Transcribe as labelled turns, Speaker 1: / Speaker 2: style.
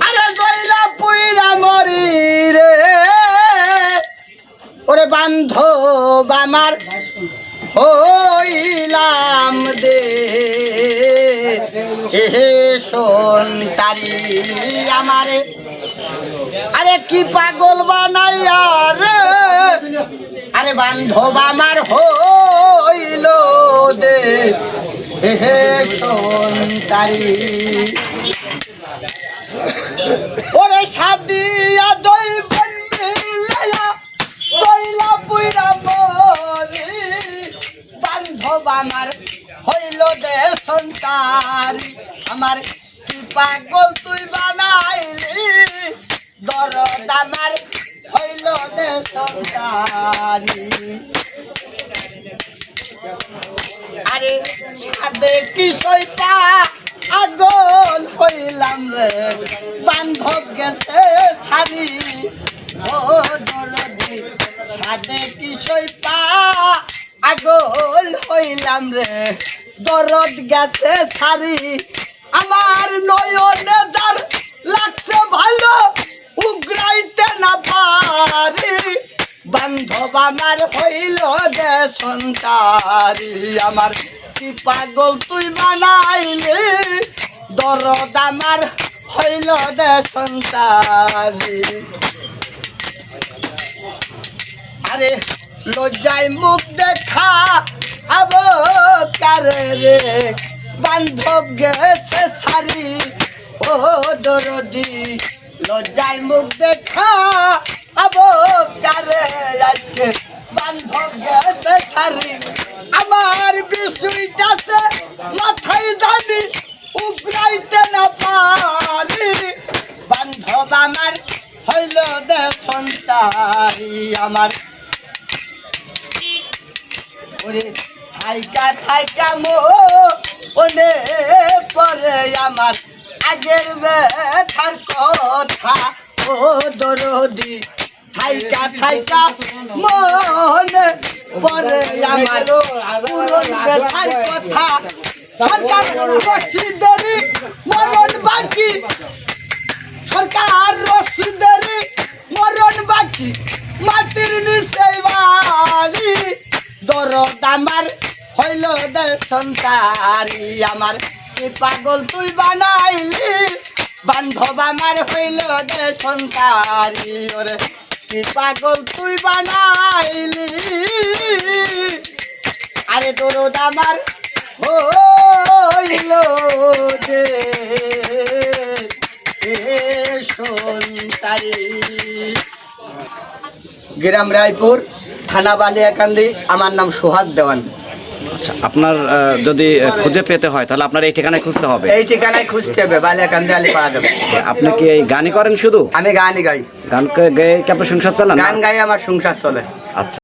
Speaker 1: আরে জয়লা পুইরা মরি রে ওরে বান্ধব আমার হইলাম দে। এহে সন্তারি আমারে। আরে কি পাগল বানাইয়া রে। আরে বান্ধব আমার হইল দে। এহে সন্তারি ওরে সাদিয়া দই বন্দিলায়া দইলা পুইরা মরি। বান্ধব আমার হইল দে সন্তারি, আমার কি পাগল তুই বানাইলি? দরদ আমার হইল দে সন্তারি। আরে সাদে কি সইতা? গেছে ছাড়ি। ও দরদি সাদে কি সইতা? আগল হইলাম রে। দরদ গেছে ছাড়ি। আমার নয়নে দার লাগছে ভালো, উগরাইতে না পারি। বান্ধব আমার হইল দে সন্তারি। আমার কি পাগল তুই বানাইলি? দরদ আমার হইল দে সন্তারি আরে, লজ্জায় মুখ দেখা আব কারে রে। বান্ধব গেছে সারি, ও দরদি। লজ্জায় মুখ দেখা আব কারে আজকে। বান্ধব গেছে সারি, আমার বিষয়টাছে মাথায় জানি, উগরাইতে না বান্ধব আমার, হইল দে সন্তারি আমার। ওরে থাইকা থাইকা মো ওনে পরে আমার। আগের ব্যথার কথা ও দরদি। থাইকা থাইকা মনে পরে আমার। পুরন কথা, সরকার রশিদেরি মরণ বাকি। মাটির নিচে বাড়ি দরদ আমার, হইল দে সন্তারি আমার। কি পাগল তুই বানাইলি, বান্ধব আমার হইল দে সন্তারি। ওরে কি পাগল তুই বানাইলি। আরে দরদ আমার হইল সন্তারি। গ্রাম রায়পুর থানা বালিয়াকান্দি আমার নাম সোহাগ দেওয়ান।
Speaker 2: আচ্ছা আপনার যদি খুঁজে পেতে হয় তাহলে আপনার এই ঠিকানায় খুঁজতে হবে।
Speaker 1: এই ঠিকানায় খুঁজতে হবে বালিয়াকান্দি আলি পাওয়া যাবে
Speaker 2: আপনি কি এই গানই করেন শুধু?
Speaker 1: আমি গানই গাই।
Speaker 2: গান গাই কি আপনার সংসার চলে
Speaker 1: গান গাই আমার সংসার চলে।
Speaker 2: আচ্ছা।